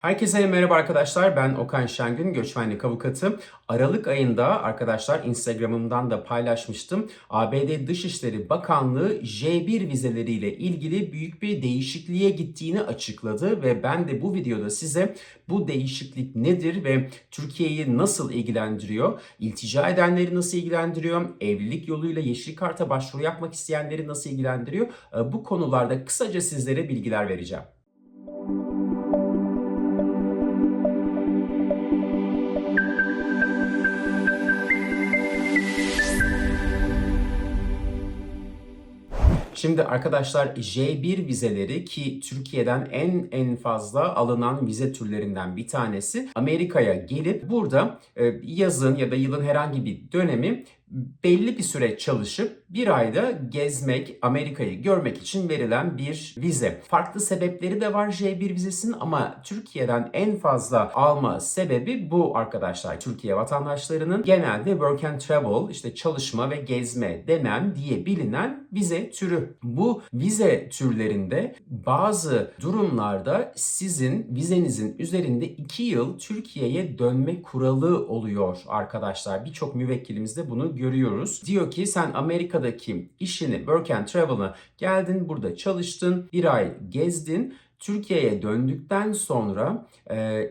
Herkese merhaba arkadaşlar. Ben Okan Şengün, göçmenlik avukatı. Aralık ayında arkadaşlar Instagram'ımdan da paylaşmıştım. ABD Dışişleri Bakanlığı J1 vizeleriyle ilgili büyük bir değişikliğe gittiğini açıkladı ve ben de bu videoda size bu değişiklik nedir ve Türkiye'yi nasıl ilgilendiriyor, iltica edenleri nasıl ilgilendiriyor, evlilik yoluyla yeşil karta başvuru yapmak isteyenleri nasıl ilgilendiriyor, e, bu konularda kısaca sizlere bilgiler vereceğim. Şimdi arkadaşlar J1 vizeleri ki Türkiye'den en en fazla alınan vize türlerinden bir tanesi Amerika'ya gelip burada e, yazın ya da yılın herhangi bir dönemi belli bir süre çalışıp bir ayda gezmek, Amerika'yı görmek için verilen bir vize. Farklı sebepleri de var J1 vizesinin ama Türkiye'den en fazla alma sebebi bu arkadaşlar. Türkiye vatandaşlarının genelde work and travel, işte çalışma ve gezme denen diye bilinen vize türü. Bu vize türlerinde bazı durumlarda sizin vizenizin üzerinde 2 yıl Türkiye'ye dönme kuralı oluyor arkadaşlar. Birçok müvekkilimiz de bunu görüyoruz. Diyor ki sen Amerika'daki işini, work and travel'ına geldin, burada çalıştın, bir ay gezdin. Türkiye'ye döndükten sonra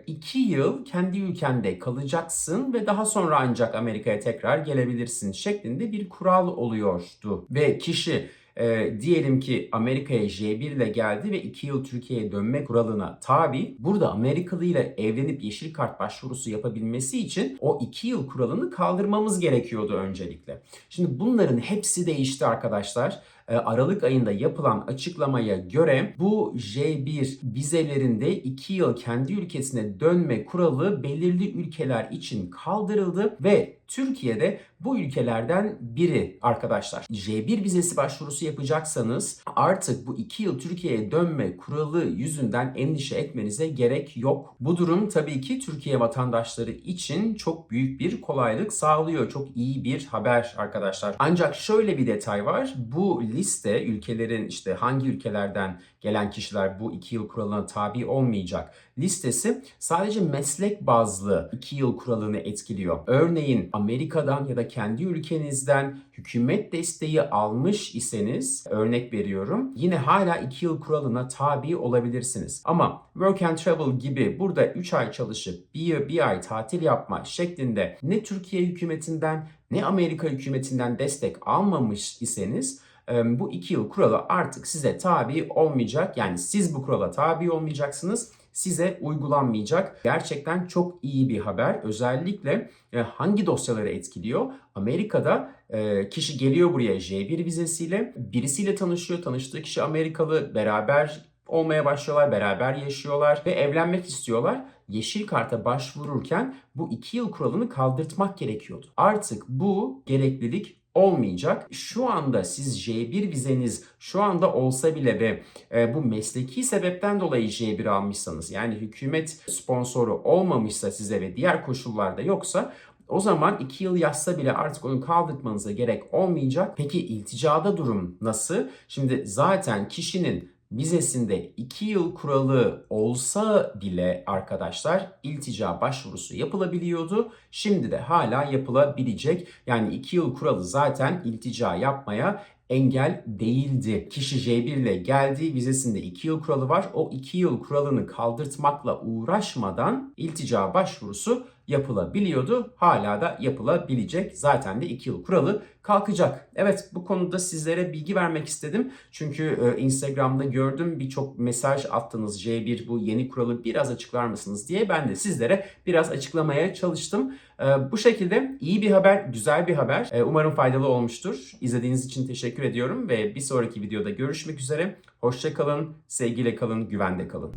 2 yıl kendi ülkende kalacaksın ve daha sonra ancak Amerika'ya tekrar gelebilirsin şeklinde bir kural oluyordu. Ve kişi e, diyelim ki Amerika'ya J1 ile geldi ve 2 yıl Türkiye'ye dönme kuralına tabi. Burada Amerikalı ile evlenip yeşil kart başvurusu yapabilmesi için o 2 yıl kuralını kaldırmamız gerekiyordu öncelikle. Şimdi bunların hepsi değişti arkadaşlar. Aralık ayında yapılan açıklamaya göre bu J1 vizelerinde 2 yıl kendi ülkesine dönme kuralı belirli ülkeler için kaldırıldı ve Türkiye'de bu ülkelerden biri arkadaşlar. J1 vizesi başvurusu yapacaksanız artık bu 2 yıl Türkiye'ye dönme kuralı yüzünden endişe etmenize gerek yok. Bu durum tabii ki Türkiye vatandaşları için çok büyük bir kolaylık sağlıyor. Çok iyi bir haber arkadaşlar. Ancak şöyle bir detay var. Bu liste ülkelerin işte hangi ülkelerden gelen kişiler bu 2 yıl kuralına tabi olmayacak listesi sadece meslek bazlı 2 yıl kuralını etkiliyor. Örneğin Amerika'dan ya da kendi ülkenizden hükümet desteği almış iseniz örnek veriyorum yine hala 2 yıl kuralına tabi olabilirsiniz. Ama work and travel gibi burada 3 ay çalışıp bir, bir ay tatil yapma şeklinde ne Türkiye hükümetinden ne Amerika hükümetinden destek almamış iseniz bu 2 yıl kuralı artık size tabi olmayacak. Yani siz bu kurala tabi olmayacaksınız size uygulanmayacak. Gerçekten çok iyi bir haber. Özellikle e, hangi dosyaları etkiliyor? Amerika'da e, kişi geliyor buraya J1 vizesiyle, birisiyle tanışıyor. Tanıştığı kişi Amerikalı, beraber olmaya başlıyorlar, beraber yaşıyorlar ve evlenmek istiyorlar. Yeşil karta başvururken bu iki yıl kuralını kaldırtmak gerekiyordu. Artık bu gereklilik olmayacak. Şu anda siz J1 vizeniz şu anda olsa bile ve e, bu mesleki sebepten dolayı J1 almışsanız yani hükümet sponsoru olmamışsa size ve diğer koşullarda yoksa o zaman 2 yıl yazsa bile artık onu kaldırmanıza gerek olmayacak. Peki ilticada durum nasıl? Şimdi zaten kişinin vizesinde 2 yıl kuralı olsa bile arkadaşlar iltica başvurusu yapılabiliyordu. Şimdi de hala yapılabilecek. Yani 2 yıl kuralı zaten iltica yapmaya engel değildi. Kişi J1 ile geldi, vizesinde 2 yıl kuralı var. O 2 yıl kuralını kaldırtmakla uğraşmadan iltica başvurusu yapılabiliyordu. Hala da yapılabilecek. Zaten de 2 yıl kuralı kalkacak. Evet bu konuda sizlere bilgi vermek istedim. Çünkü e, Instagram'da gördüm birçok mesaj attınız J1 bu yeni kuralı biraz açıklar mısınız diye. Ben de sizlere biraz açıklamaya çalıştım. E, bu şekilde iyi bir haber, güzel bir haber. E, umarım faydalı olmuştur. İzlediğiniz için teşekkür ediyorum ve bir sonraki videoda görüşmek üzere. Hoşça kalın, sevgiyle kalın, güvende kalın.